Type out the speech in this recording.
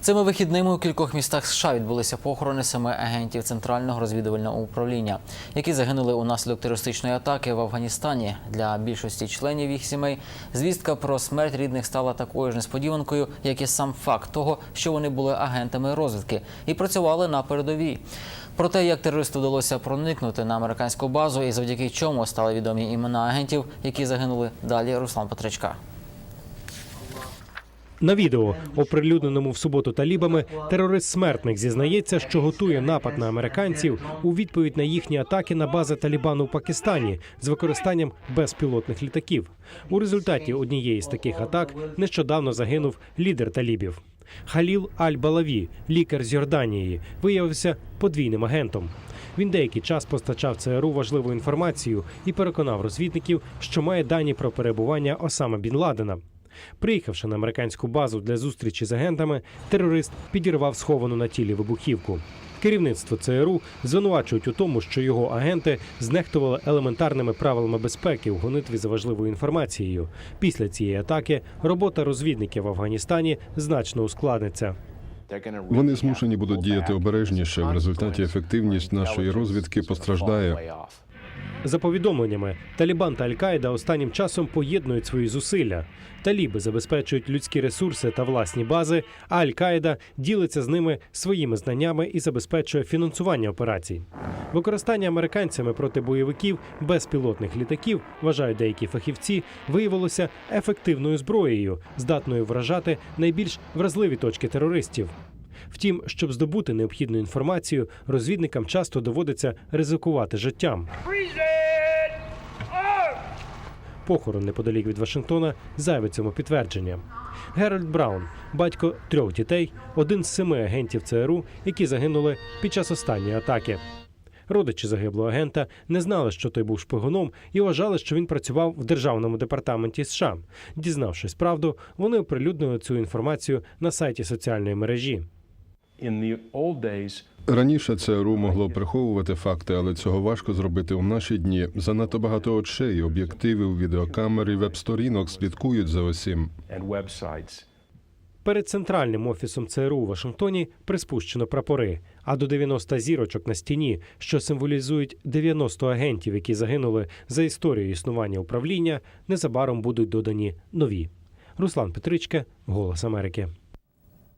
Цими вихідними у кількох містах США відбулися похорони семи агентів центрального розвідувального управління, які загинули унаслідок терористичної атаки в Афганістані. Для більшості членів їх сімей звістка про смерть рідних стала такою ж несподіванкою, як і сам факт того, що вони були агентами розвідки і працювали на передовій. Про те, як терористу вдалося проникнути на американську базу і завдяки чому стали відомі імена агентів, які загинули далі. Руслан Петричка. На відео, оприлюдненому в суботу талібами, терорист-смертник зізнається, що готує напад на американців у відповідь на їхні атаки на бази Талібану в Пакистані з використанням безпілотних літаків. У результаті однієї з таких атак нещодавно загинув лідер талібів. Халіл Аль-Балаві, лікар з Йорданії, виявився подвійним агентом. Він деякий час постачав ЦРУ важливу інформацію і переконав розвідників, що має дані про перебування Осама Бін Ладена. Приїхавши на американську базу для зустрічі з агентами, терорист підірвав сховану на тілі вибухівку. Керівництво ЦРУ звинувачують у тому, що його агенти знехтували елементарними правилами безпеки в гонитві за важливою інформацією. Після цієї атаки робота розвідників в Афганістані значно ускладниться. Вони змушені будуть діяти обережніше. В результаті ефективність нашої розвідки постраждає. За повідомленнями, Талібан та Аль-Каїда останнім часом поєднують свої зусилля. Таліби забезпечують людські ресурси та власні бази, а Аль-Каїда ділиться з ними своїми знаннями і забезпечує фінансування операцій. Використання американцями проти бойовиків безпілотних літаків, вважають деякі фахівці, виявилося ефективною зброєю, здатною вражати найбільш вразливі точки терористів. Втім, щоб здобути необхідну інформацію, розвідникам часто доводиться ризикувати життям. Похорон неподалік від Вашингтона зайве цьому підтвердження. Геральд Браун, батько трьох дітей, один з семи агентів ЦРУ, які загинули під час останньої атаки. Родичі загиблого агента не знали, що той був шпигуном, і вважали, що він працював в державному департаменті США. Дізнавшись правду, вони оприлюднили цю інформацію на сайті соціальної мережі. Раніше ЦРУ могло приховувати факти, але цього важко зробити у наші дні. Занадто багато очей, об'єктивів, відеокамер і веб-сторінок слідкують за усім. Перед центральним офісом ЦРУ у Вашингтоні приспущено прапори, а до 90 зірочок на стіні, що символізують 90 агентів, які загинули за історію існування управління, незабаром будуть додані нові. Руслан Петричка, Голос Америки.